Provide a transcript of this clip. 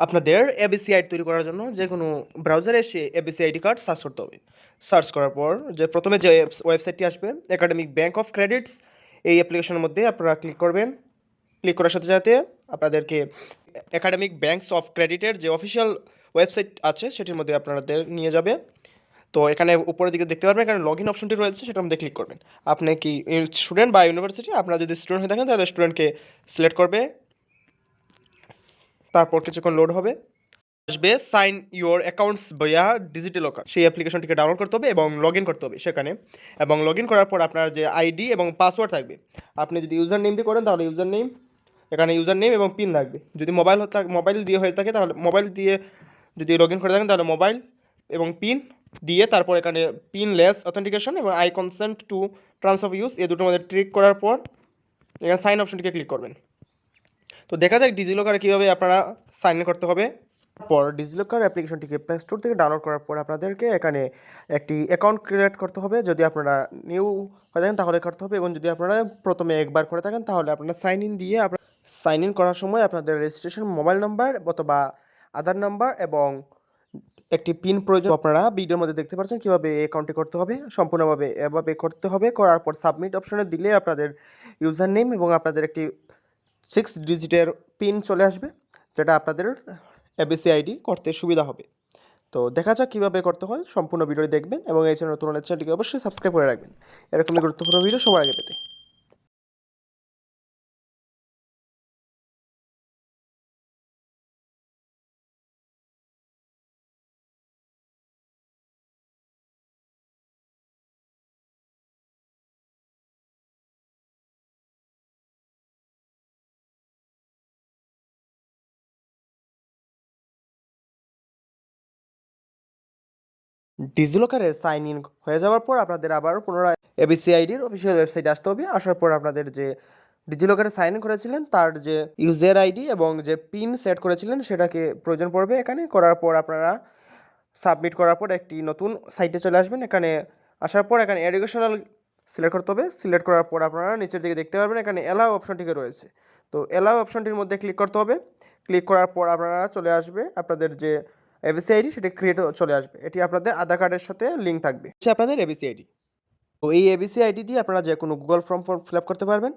আপনাদের ABC ID তৈরি করার জন্য যে কোনো ব্রাউজারে এসে এবিসি আইডি কার্ড সার্চ করতে হবে। সার্চ করার পর যে প্রথমে যে ওয়েবসাইটটি আসবে একাডেমিক ব্যাংক অফ ক্রেডিটস এই অ্যাপ্লিকেশনের মধ্যে আপনারা ক্লিক করবেন। ক্লিক করার সাথে সাথে আপনাদেরকে একাডেমিক ব্যাংকস অফ ক্রেডিটের যে অফিসিয়াল ওয়েবসাইট আছে, সেটির মধ্যে আপনাদের নিয়ে যাবে। তো এখানে উপরের দিকে দেখতে পারবেন, এখানে লগ ইন অপশনটি রয়েছে, সেটার মধ্যে ক্লিক করবেন। আপনি কি স্টুডেন্ট বা ইউনিভার্সিটি আপনারা যদি স্টুডেন্ট হয়ে থাকেন, তাহলে স্টুডেন্টকে সিলেক্ট করবে। তারপর কিছুক্ষণ লোড হবে। আসবে সাইন ইউর অ্যাকাউন্টস বইয়া ডিজিটাল লকার সেই অ্যাপ্লিকেশনটিকে ডাউনলোড করতে হবে এবং লগ ইন করতে হবে সেখানে। এবং লগ ইন করার পর আপনার যে আইডি এবং পাসওয়ার্ড থাকবে, আপনি যদি ইউজার নেম দিয়ে করেন তাহলে ইউজার নেম এখানে ইউজার নেম এবং পিন লাগবে যদি মোবাইল মোবাইল দিয়ে হয়ে থাকে তাহলে মোবাইল দিয়ে যদি লগ ইন করে থাকেন তাহলে মোবাইল এবং পিন দিয়ে তারপর এখানে পিন লেস অথেন্টিকেশন এবং I consent to transfer use এই দুটোর মধ্যে ট্রিক করার পর এখানে সাইন অপশনটিকে ক্লিক করবেন। তো দেখা যাক ডিজিলকারে কীভাবে আপনারা সাইন ইন করতে হবে। পর ডিজিলকার অ্যাপ্লিকেশনটিকে প্লে স্টোর থেকে ডাউনলোড করার পর আপনাদেরকে এখানে একটি অ্যাকাউন্ট ক্রিয়েট করতে হবে। যদি আপনারা নিউ হয়ে থাকেন তাহলে করতে হবে এবং যদি আপনারা প্রথমে একবার করে থাকেন তাহলে আপনারা সাইন ইন দিয়ে আপনার সাইন ইন করার সময় আপনাদের রেজিস্ট্রেশন মোবাইল নাম্বার অথবা আধার নাম্বার এবং একটি পিন প্রয়োজন। আপনারা ভিডিওর মধ্যে দেখতে পাচ্ছেন কীভাবে অ্যাকাউন্টটি করতে হবে। সম্পূর্ণভাবে এভাবে করতে হবে। করার পর সাবমিট অপশনে দিলে আপনাদের ইউজার নেম এবং আপনাদের একটি সিক্স ডিজিটের পিন চলে আসবে, যেটা আপনাদের এবিসি আইডি করতে সুবিধা হবে। তো দেখা যাক কীভাবে করতে হয়, সম্পূর্ণ ভিডিওটি দেখবেন এবং এই চ্যানেল নতুন চ্যানেলটিকে অবশ্যই সাবস্ক্রাইব করে রাখবেন। এরকমই গুরুত্বপূর্ণ ভিডিও সবার আগে পেতে। ডিজিলকারে সাইন ইন হয়ে যাওয়ার পর আপনাদের আবার পুনরায় এবিসি আইডির অফিসিয়াল ওয়েবসাইটে আসতে হবে। আসার পর আপনাদের যে ডিজিলকারে সাইন ইন করেছিলেন, তার যে ইউজার আইডি এবং যে পিন সেট করেছিলেন, সেটাকে প্রয়োজন পড়বে এখানে। করার পর আপনারা সাবমিট করার পর একটি নতুন সাইটে চলে আসবেন। এখানে আসার পর এখানে এডুকেশনাল সিলেক্ট করতে হবে। সিলেক্ট করার পর আপনারা নিচের দিকে দেখতে পারবেন, এখানে অ্যালাউ অপশনটিকে রয়েছে। তো অ্যালাউ অপশনটির মধ্যে ক্লিক করতে হবে। ক্লিক করার পর আপনারা চলে আসবে। আপনাদের যে এবিসি আইডি সেটি ক্রিয়েট চলে আসবে। এটি আপনাদের আধার কার্ডের সাথে লিঙ্ক থাকবে। হচ্ছে আপনাদের এবিসি আইডি তো এই এবিসি আইডি দিয়ে আপনারা যে কোনো Google form form fill up করতে পারবেন।